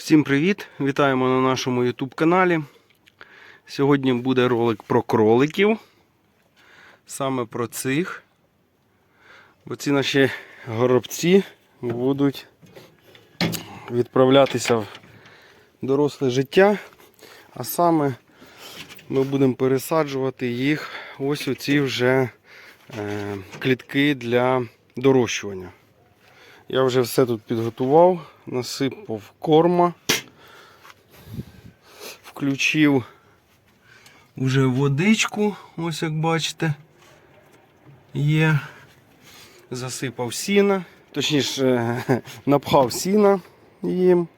Всім привіт! Вітаємо на нашому YouTube каналі. Сьогодні буде ролик про кроликів. Саме про цих. Бо ці наші горобці будуть відправлятися в доросле життя. А саме ми будемо пересаджувати їх ось у ці вже е, клітки для дорощування. Я вже все тут підготував, насипав корма, включив вже водичку, ось як бачите, є. Засипав сіна, точніше напхав сіна їм.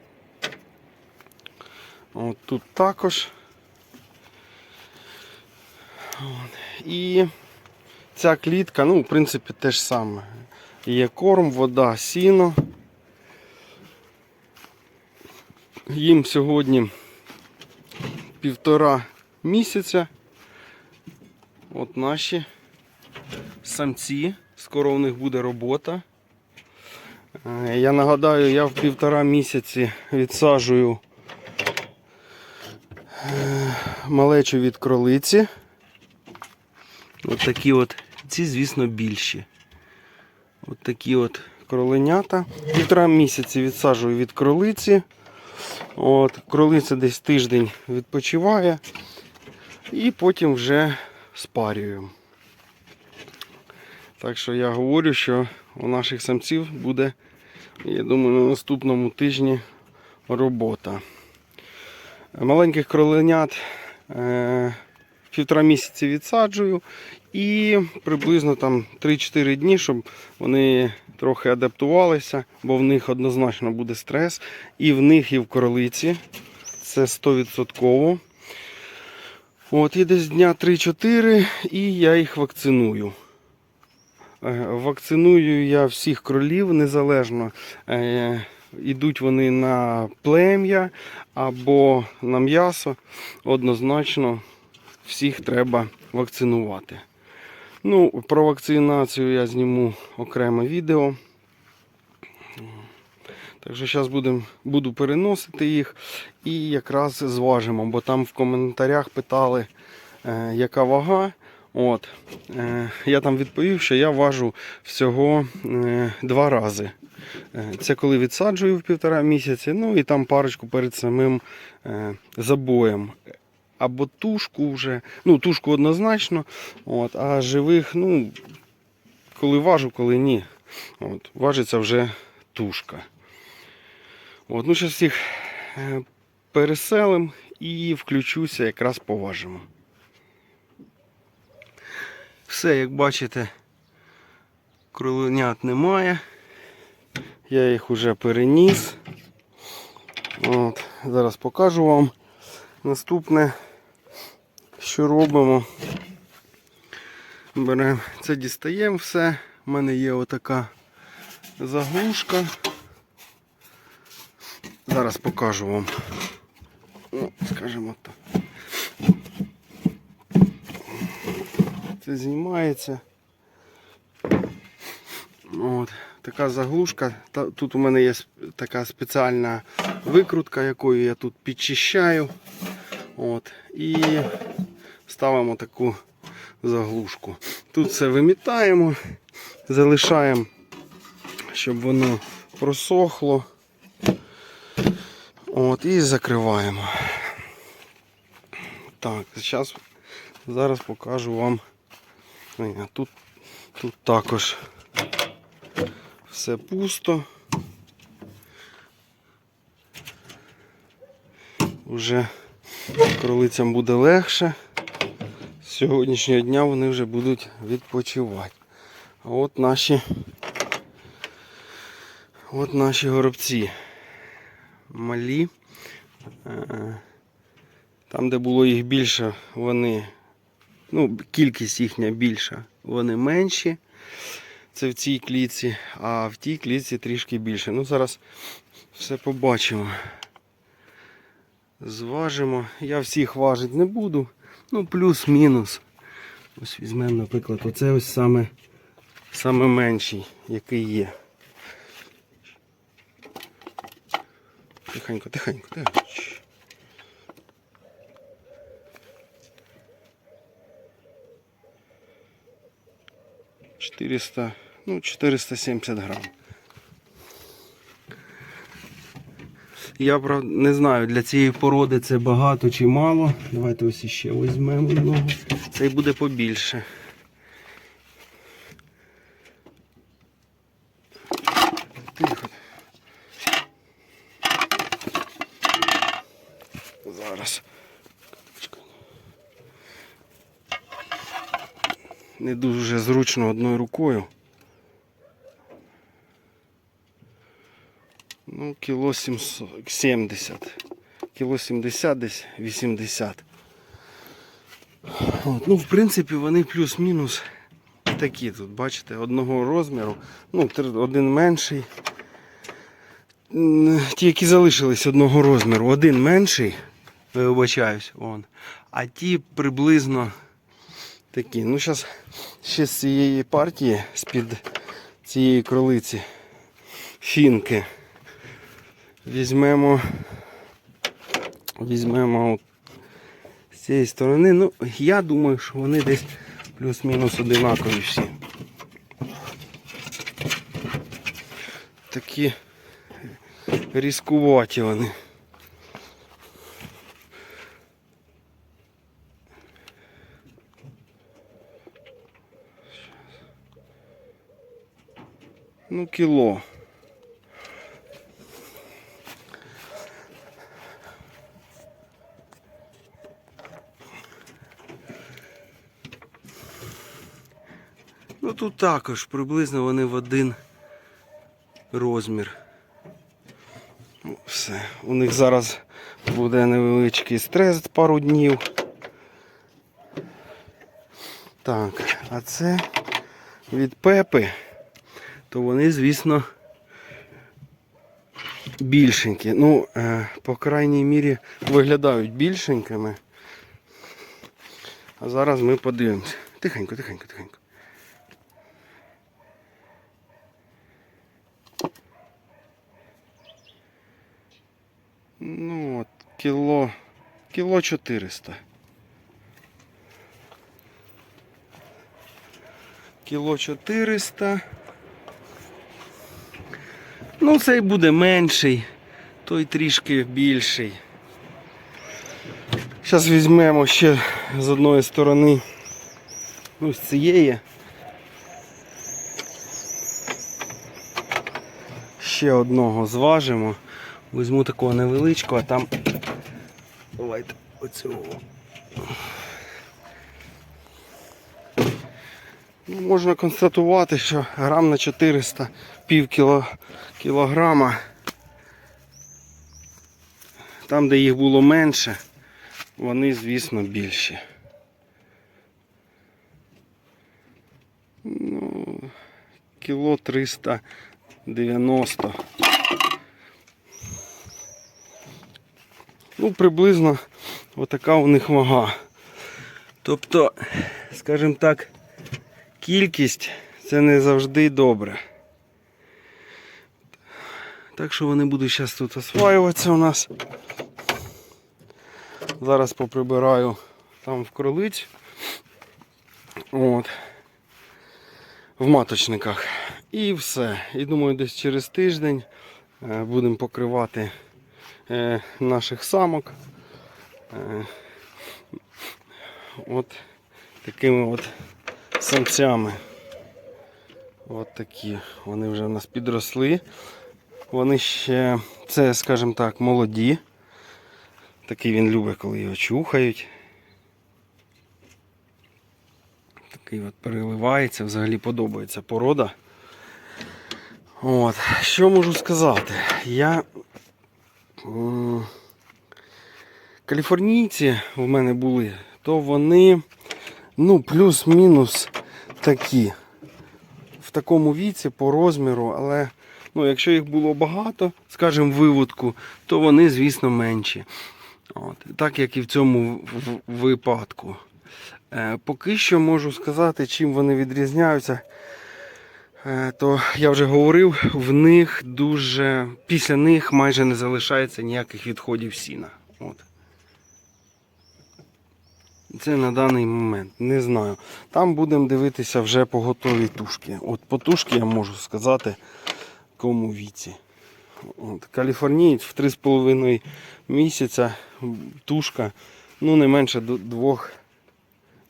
От тут також. І ця клітка, ну, в принципі, те ж саме. Є корм, вода, сіно. Їм сьогодні півтора місяця. От наші самці. Скоро у них буде робота. Е, Я нагадаю, я в півтора місяці відсаджую е, малечу від кролиці. От такі от, ці, звісно, більші. От такі от кроленята. Півтора місяці відсаджую від кролиці. От, кролиця десь тиждень відпочиває. І потім вже спарюю. Так що я говорю, що у наших самців буде, я думаю, на наступному тижні робота. Маленьких кроленят е, півтора місяці відсаджую і приблизно там 3-4 дні, щоб вони трохи адаптувалися, бо в них однозначно буде стрес. І в них, і в кролиці. Це 100%. От, і десь дня 3-4 і я їх вакциную. Е, Вакциную я всіх кролів незалежно. Е, Ідуть вони на плем'я або на м'ясо. Однозначно всіх треба вакцинувати. Ну, про вакцинацію я зніму окреме відео. Так що зараз будем, буду переносити їх і якраз зважимо, бо там в коментарях питали, е, яка вага. От, е, я там відповів, що я важу всього е, два рази. Е, Це коли відсаджую в півтора місяці, ну і там парочку перед самим е, забоєм. Або тушку вже, ну тушку однозначно, от, а живих, ну, коли важу, коли ні. От, важиться вже тушка. От, ну, зараз їх е, переселим і включуся, якраз поважимо. Все, як бачите, кроленят немає. Я їх уже переніс. От, зараз покажу вам. Наступне, що робимо. Беремо, це дістаємо все. У мене є отака заглушка. Зараз покажу вам. Ну, скажімо так. Це знімається. От, така заглушка. Тут у мене є така спеціальна викрутка, якою я тут підчищаю. От, і ставимо таку заглушку. Тут все вимітаємо, залишаємо, щоб воно просохло. От, і закриваємо. Так, зараз, зараз покажу вам. Тут, тут також все пусто. Уже кролицям буде легше. Сьогоднішнього дня вони вже будуть відпочивати. А от наші, от наші горобці малі. Е, Там, де було їх більше, вони, ну, кількість їхня більша, вони менші. Це в цій клітці, а в тій клітці трішки більше. Ну, зараз все побачимо. Зважимо. Я всіх важити не буду. Ну, плюс-мінус. Ось візьмемо, наприклад, оце ось саме, саме менший, який є. Тихенько, тихенько, тихенько. Чотириста, ну, 470 грам. Я не знаю, для цієї породи це багато чи мало. Давайте ось іще візьмемо одного. Цей буде побільше. Тихо. Зараз. Не дуже зручно одною рукою. Ну, кіло 700, 70. Кіло 70 десь 80. От, ну, в принципі, вони плюс-мінус такі тут, бачите, одного розміру. Ну, один менший. Ті, які залишились одного розміру, один менший, вибачаюсь, он. А ті приблизно такі. Ну, зараз ще з цієї партії, з-під цієї кролиці, фінки. Візьмемо. Візьмемо з цієї сторони. Ну, я думаю, що вони десь плюс-мінус одинакові всі. Такі різкуваті вони. Ну, кіло. Ну тут також приблизно вони в один розмір. Ну, Все. У них зараз буде невеличкий стрес пару днів. Так, а це від пепи, то вони, звісно, більшенькі. Ну, е, по крайній мірі виглядають більшенькими. А зараз ми подивимось. Тихенько, тихенько, тихенько. Ну, от, кіло, кіло 400. Кіло 400. Ну, цей буде менший, той трішки більший. Зараз візьмемо ще з одної сторони з цієї. Ще одного зважимо. Візьму такого невеличкого, а там давайте оцього. Ну, можна констатувати, що грам на 400 пів кіло, кілограма. Там, де їх було менше, вони, звісно, більші. Ну, кіло 390. Ну, приблизно отака у них вага. Тобто, скажімо так, кількість це не завжди добре. Так що вони будуть зараз тут осваюватися у нас. Зараз поприбираю там в кролиць. От. В маточниках. І все. І думаю, десь через тиждень е, будемо покривати наших самок. Е, от такими от самцями. От такі. Вони вже в нас підросли. Вони ще, це, скажімо так, молоді. Такий він любить, коли його чухають. Такий от переливається, взагалі подобається порода. От. Що можу сказати? Я. м, Каліфорнійці в мене були, то вони ну, плюс-мінус такі. В такому віці по розміру, але ну, якщо їх було багато, скажімо, виводку, то вони, звісно, менші. От. Так як і в цьому випадку. Е, поки що можу сказати, чим вони відрізняються. Е, то я вже говорив, в них дуже після них майже не залишається ніяких відходів сіна. От. Це на даний момент. Не знаю. Там будемо дивитися вже по готовій тушки. От по тушки я можу сказати, в якому віці. От, каліфорнієць в 3,5 місяця тушка, ну не менше 2,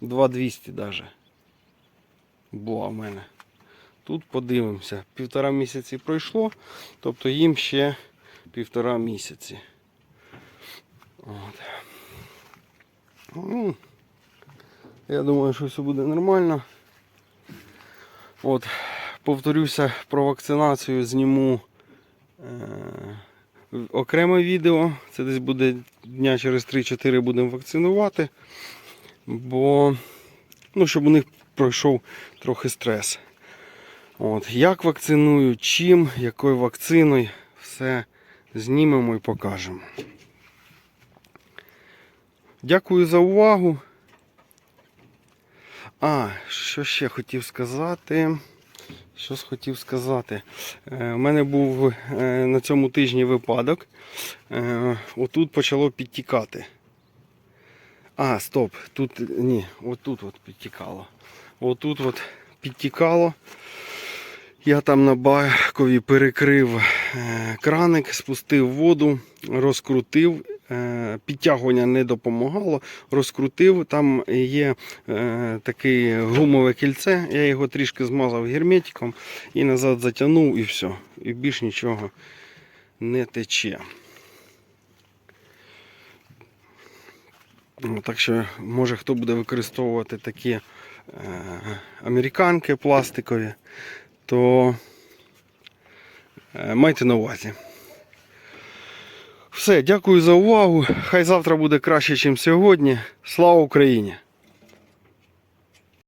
2200 навіть. Була в мене. Тут подивимося. Півтора місяці пройшло, тобто їм ще півтора місяці. От. Ну, я думаю, що все буде нормально. От, повторюся про вакцинацію, зніму е, окреме відео. Це десь буде дня через 3-4 будемо вакцинувати. Бо, ну, щоб у них пройшов трохи стрес. От, як вакциную, чим, якою вакциною, все знімемо і покажемо. Дякую за увагу. А, що ще хотів сказати? Що хотів сказати? Е, У мене був е, на цьому тижні випадок. Е, Отут почало підтікати. А, стоп, тут ні, отут от підтікало. Отут от підтікало. Я там на бакові перекрив е, краник, спустив воду, розкрутив. е, Підтягування не допомагало, розкрутив. Там є е, таке гумове кільце, я його трішки змазав герметиком і назад затягнув і все. І більш нічого не тече. Ну, Так що, може хто буде використовувати такі американки пластикові, то е, майте на увазі. Все, дякую за увагу. Хай завтра буде краще, ніж сьогодні. Слава Україні!